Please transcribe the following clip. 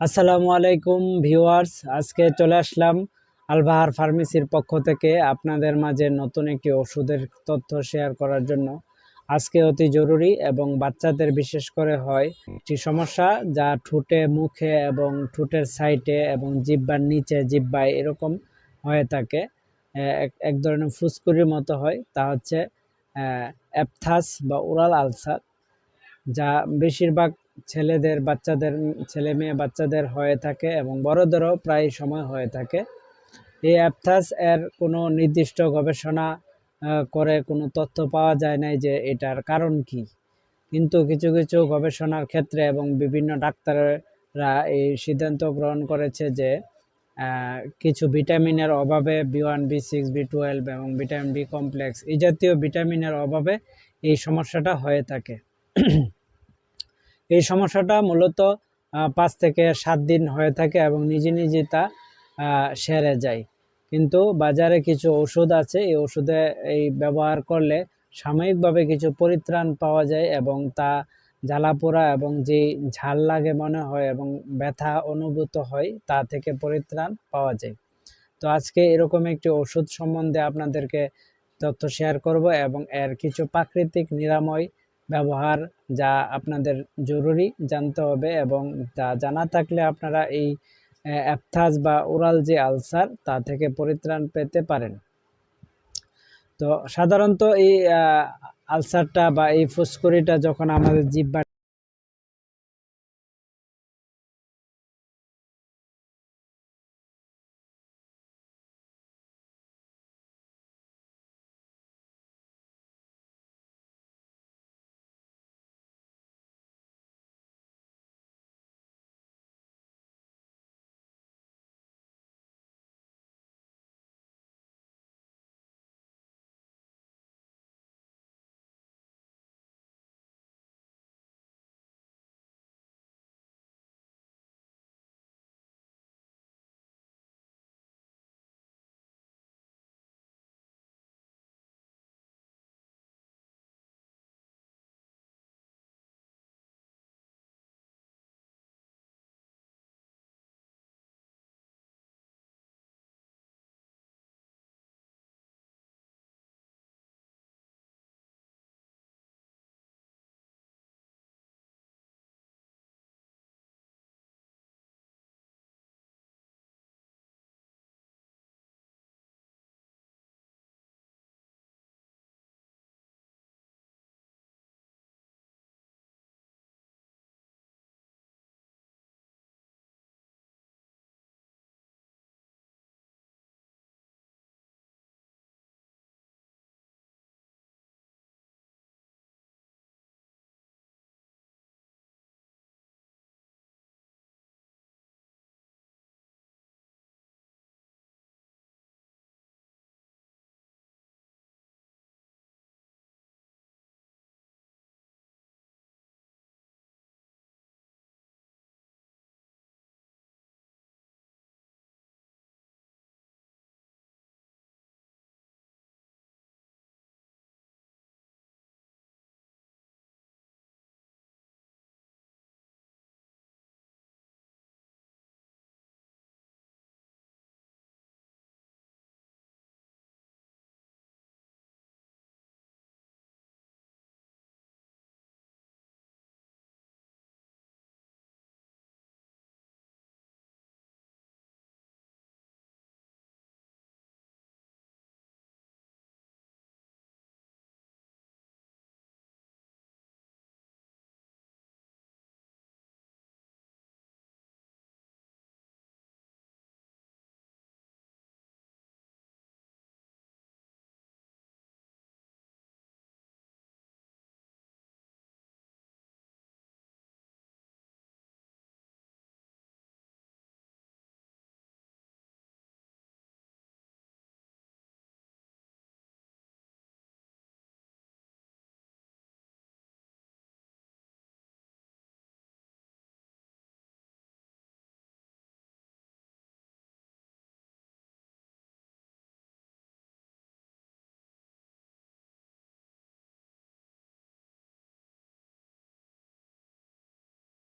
আসসালামু আলাইকুম ভিউয়ার্স, আজকে চলে আসলাম আলবাহার ফার্মেসির পক্ষ থেকে আপনাদের মাঝে নতুন একটি ওষুধের তথ্য শেয়ার করার জন্য। আজকে অতি জরুরি এবং বাচ্চাদের বিশেষ করে হয় একটি সমস্যা যা ঠোঁটে মুখে এবং ঠোঁটের সাইটে এবং জিব্বার নিচে জিব্বায় এরকম হয়ে থাকে। এক- ধরনের ফুসকুরির মতো হয়, তা হচ্ছে অ্যাপথাস বা ওরাল আলসার, যা বেশিরভাগ ছেলেদের, বাচ্চাদের, ছেলে মেয়ে, বাচ্চাদের হয়ে থাকে এবং বড়দেরও প্রায় সময় হয়ে থাকে। এই অ্যাপথাস এর কোনো নির্দিষ্ট গবেষণা করে কোনো তথ্য পাওয়া যায় নাই যে এটার কারণ কি। কিন্তু কিছু কিছু গবেষণার ক্ষেত্রে এবং বিভিন্ন ডাক্তাররা এই সিদ্ধান্ত গ্রহণ করেছে যে কিছু ভিটামিনের অভাবে B one B six B twelve এবং ভিটামিন বি কমপ্লেক্স এই জাতীয় ভিটামিনের অভাবে এই সমস্যাটা হয়ে থাকে। এই সমস্যাটা মূলত পাঁচ থেকে সাত দিন হয়ে থাকে এবং নিজে নিজে তা সেরে যায়। কিন্তু বাজারে কিছু ওষুধ আছে, এই ওষুধে এই ব্যবহার করলে সাময়িকভাবে কিছু পরিত্রাণ পাওয়া যায় এবং তা জ্বালাপোড়া এবং যে ঝাল লাগে মনে হয় এবং ব্যথা অনুভূত হয়, তা থেকে পরিত্রাণ পাওয়া যায়। তো আজকে এরকম একটি ওষুধ সম্বন্ধে আপনাদেরকে তথ্য শেয়ার করব এবং এর কিছু প্রাকৃতিক নিরাময় ব্যবহার যা আপনাদের জরুরি জানতে হবে এবং তা জানা থাকলে আপনারা এই অ্যাপথাস বা ওরাল যে আলসার, তা থেকে পরিত্রাণ পেতে পারেন। তো সাধারণত এই আলসারটা বা এই ফুসকরিটা যখন আমাদের জিব্বা